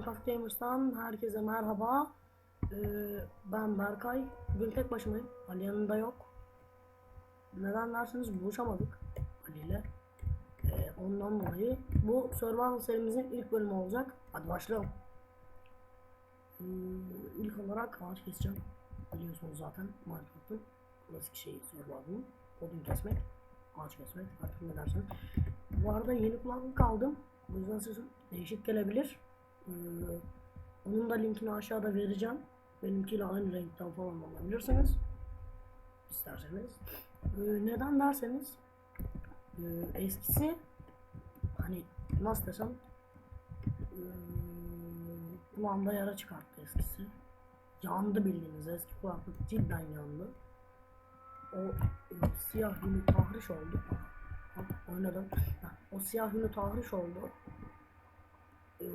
Minecraft Gamers'tan herkese merhaba. Ee, ben Berkay. Bugün tek başımayım. Ali yanında yok. Neden derseniz buluşamadık Ali ile. Ee, ondan dolayı bu Survival serimizin ilk bölümü olacak. Hadi başlayalım. Ee, ilk olarak ağaç keseceğim. Biliyorsunuz zaten Minecraft'ın klasik şeyi Survival'ın. Odun kesmek, ağaç kesmek artık ne derseniz. Bu arada yeni kulaklık aldım. O yüzden sesim değişik gelebilir. Ee, onun da linkini aşağıda vereceğim. Benimkiyle aynı renkten falan alabilirsiniz. İsterseniz. Ee, neden derseniz e, eskisi hani nasıl desem e, kulağımda yara çıkarttı eskisi. Yandı bildiğiniz eski kulaklık cidden yandı. O e, siyah yünü tahriş oldu. Oynadım. O siyah yünü tahriş oldu. Ee,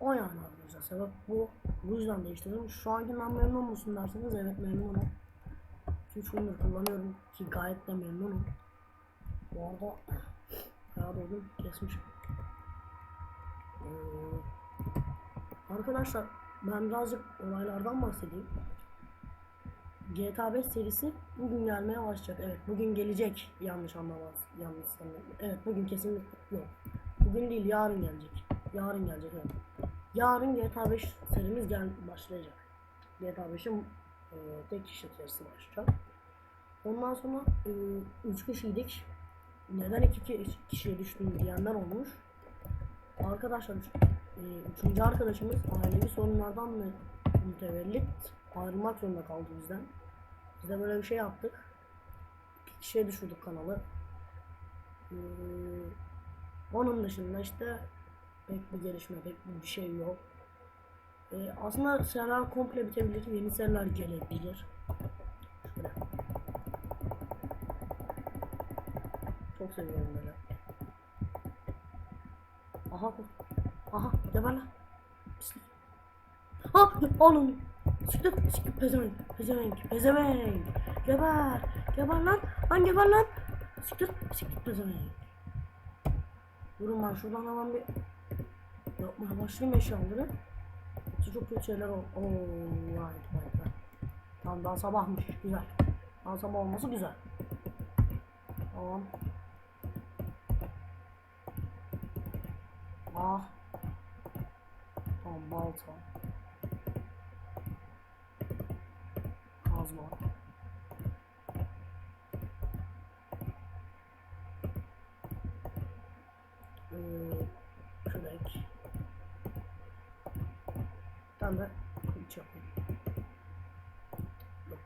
o yani arkadaşlar sebep bu. Bu yüzden değiştirdim. Şu ankinden memnun musun derseniz evet memnunum. 3 gündür kullanıyorum ki gayet de memnunum. Bu arada bayağı doldum kesmişim. Ee, arkadaşlar ben birazcık olaylardan bahsedeyim. GTA 5 serisi bugün gelmeye başlayacak. Evet bugün gelecek. Yanlış anlamaz. Yanlış sanmıyorum. Evet bugün kesinlikle yok. Bugün değil yarın gelecek. Yarın gelecek evet. Yarın GTA 5 serimiz gel başlayacak. GTA 5'in e, tek kişi serisi başlayacak. Ondan sonra 3 kişiydik. Neden 2 iki kişiye düştüm diyenler olmuş. Arkadaşlar üç- e, üçüncü arkadaşımız ailevi sorunlardan mı mütevellit ayrılmak zorunda kaldı bizden. Biz de böyle bir şey yaptık. İki kişiye düşürdük kanalı. Ee, onun dışında işte pek bir gelişme, pek bir şey yok. Ee, aslında seriler komple bitebilir, yeni seriler gelebilir. Şöyle. Çok seviyorum böyle. Aha bu. Aha geber lan. Pislik. Ha oğlum. Siktir siktir pezevenk pezevenk pezevenk. Geber. Geber lan. Lan geber lan. Siktir siktir pezevenk. Durun ben şuradan hemen bir yapmaya başlayayım eşyaları. Çok kötü şeyler ol. Oo, right, right, right. Tamam daha sabahmış. Güzel. Daha sabah olması güzel. Tamam. Ah. Tamam balta. Kazma. Ee, kürek. Bir tane de kılıç yapayım. Yok.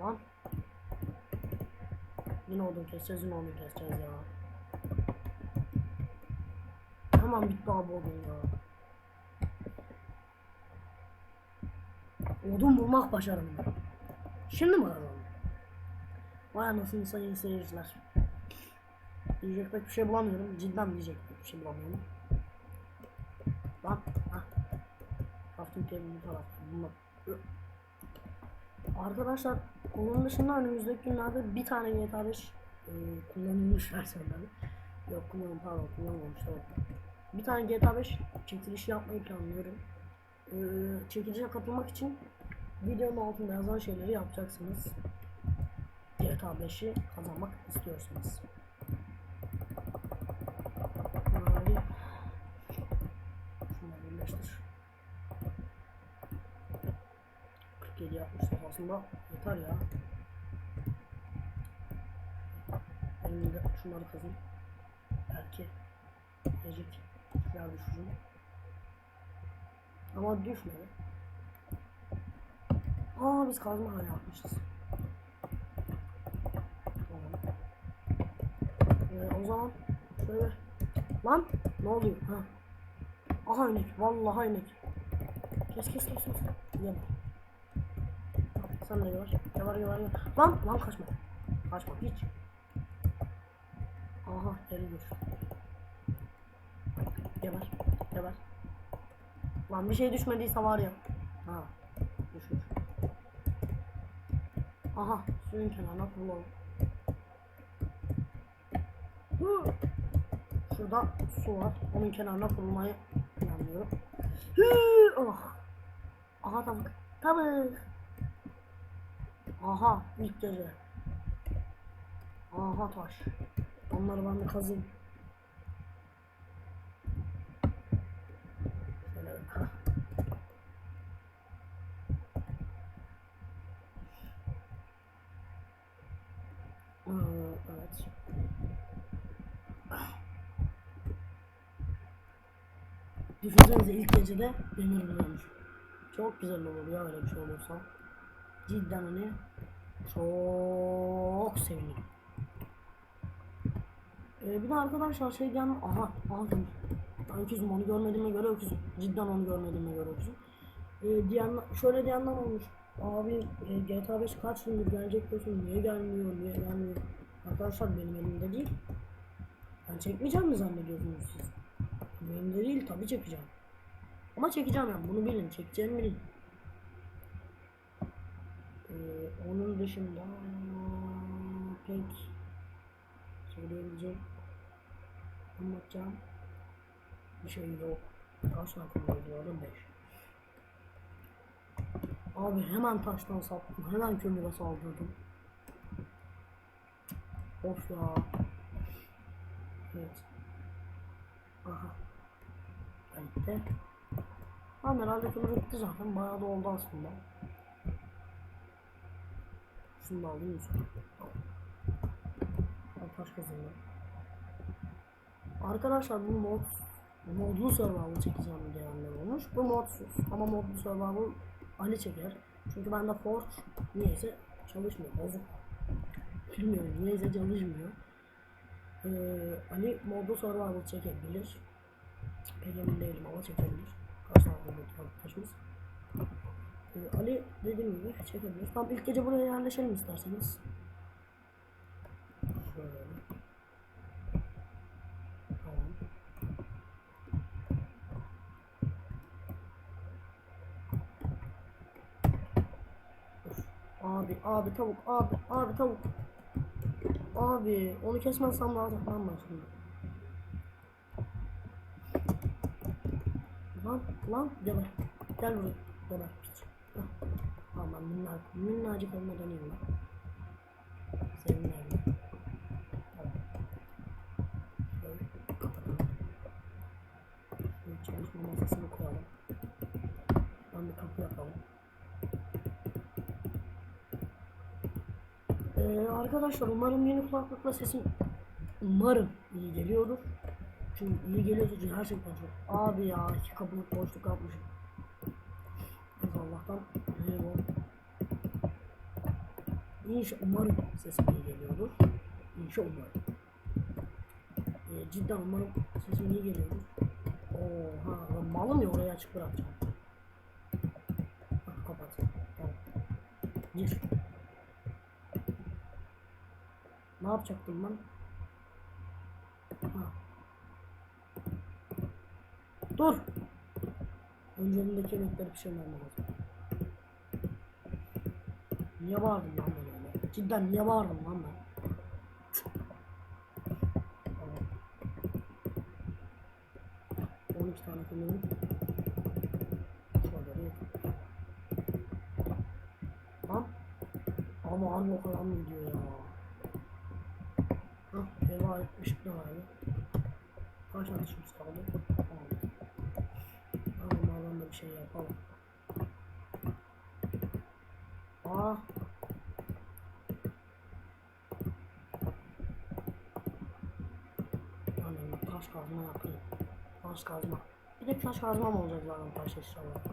Lan. Yine odun keseceğiz, yine odun keseceğiz ya. Hemen bitti abi odun ya. Odun bulmak başarım ben. Şimdi mi alalım? Vay anasını sayın seyirciler. Diyecek pek bir şey bulamıyorum. Cidden diyecek pek bir şey bulamıyorum. Lan. Ha. Crafting table bu tarafta. Bunlar. Arkadaşlar onun dışında önümüzdeki günlerde bir tane GTA 5 e, kullanılmış versiyonları. Yok kullanım pardon kullanmamış evet. Bir tane GTA 5 çekilişi yapmayı planlıyorum. Ee, çekilişe katılmak için videonun altında yazan şeyleri yapacaksınız. GTA 5'i kazanmak istiyorsanız. Hadi. Şunları birleştir. 47 yapmıştık aslında yeter ya. Benim de şunları kazın. Belki gelecek. Şuraya düşürün. Ama düşmedi. Aa biz kazma hala yapmışız. Tamam. Ee, o zaman şöyle lan ne oluyor ha? Aha inek vallahi inek. Kes kes kes kes. Yeme. Sen de gör. Geber geber geber. Lan lan kaçma. Kaçma hiç. Aha düştü. Geber. Geber. Lan bir şey düşmediyse var ya. Ha. Düşmüş. Aha suyun kenarına kullan. Hı. Şurada su var. Onun kenarına kurulmayı planlıyorum. Hıı, oh. Aha tavuk. Tavuk. Aha ilk gece. Aha taş. Onları ben de kazayım. Evet. Düşünsenize ilk gecede demir buluyormuş. Çok güzel olur ya öyle bir şey olursa. Cidden hani çok sevinirim. Ee, bir de arkadaşlar şey gel aha. Ben öküzüm onu görmediğime göre öküzüm. Cidden onu görmediğime göre öküzüm. Ee, diyen, şöyle diyenler olmuş. Abi e, GTA 5 kaç yıldır gelecek diyorsun niye gelmiyor niye gelmiyor. Arkadaşlar benim elimde değil. Ben çekmeyeceğim mi zannediyorsunuz siz? Benim elimde değil tabi çekeceğim. Ama çekeceğim yani bunu bilin çekeceğimi bilin. Ee, onun dışında pek söyleyebileceğim anlatacağım bir şey yok. Kaç dakika oldu 5. Abi hemen taştan saptım. Hemen kömüre saldırdım. Of ya. Evet. Aha. Gitti. Tamam herhalde kömür bitti zaten. Bayağı da oldu aslında. Şunu da alayım Yusuf. Al taş kazanıyor. Arkadaşlar bu mod modlu survival çekeceğim diyenler olmuş. Bu modsuz ama modlu survival Ali çeker. Çünkü bende Forge niyeyse çalışmıyor. Bozuk. Bilmiyorum niyeyse çalışmıyor. Ee, Ali modlu survival çekebilir. Pek emin değilim ama çekebilir. Kaç tane arkadaşımız. Ee, Ali dediğim gibi çekebilir. Tamam ilk gece buraya yerleşelim isterseniz. Şöyle. Tamam. Abi, abi tavuk, abi, abi tavuk. Abi, onu kesmezsem daha ben şimdi. Lan, lan, geber. Gel buraya, geber piç. Ben minnak, minnacık olmadan iyiyim ben. Senin evine. Tamam. Şöyle kapatalım. Şöyle çalışma masasını koyalım. Ben bir kapı yapalım. Ee, arkadaşlar umarım yeni kulaklıkla sesim umarım iyi geliyordur. Çünkü iyi geliyorsa çünkü gerçekten çok. Abi ya iki kapılık boşluk yapmışım. Allah'tan iyi İnşallah umarım sesim iyi geliyordur. İnşallah umarım. Ee, cidden umarım sesim iyi geliyordur. Oha ben malım ya orayı açık bırakacağım. Hah, kapat. Tamam. Gir. Ne yapacaktım ben? Ha. Dur. Önce elimdeki yemekleri pişirmem lazım. Niye bağırdım lan ben öyle? Cidden niye bağırdım lan ben? Tamam. 12 tane bir. Lan. Ama harbi o kadar mı gidiyor ya? Hah, eve ait ışık da vardı. Kaç tane ışığımız kaldı? Tamam. Tamam, bir şey yapalım. Aa. Yani taş kazma yapayım. Taş kazma. Bir de taş kazmam olacak zaten taş inşallah.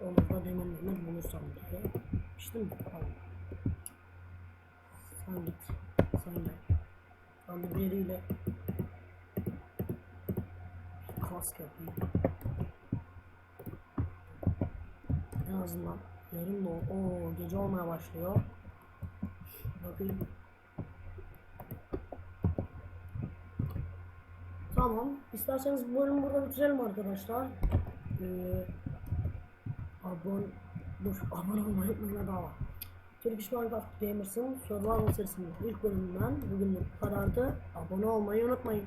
Olur da demir demir bulursam diye. İşte mi? Tamam. Sen git. Sen gel. Ben de biriyle kask yapayım. En azından yarın da o gece olmaya başlıyor. Bakayım. Tamam. İsterseniz bu bölümü burada bitirelim arkadaşlar. Ee, abone dur abone olmayı unutmayın daha var. Turkish Minecraft Gamers'ın Survival serisinin ilk bölümünden bugünlük bu kadardı. Abone olmayı unutmayın.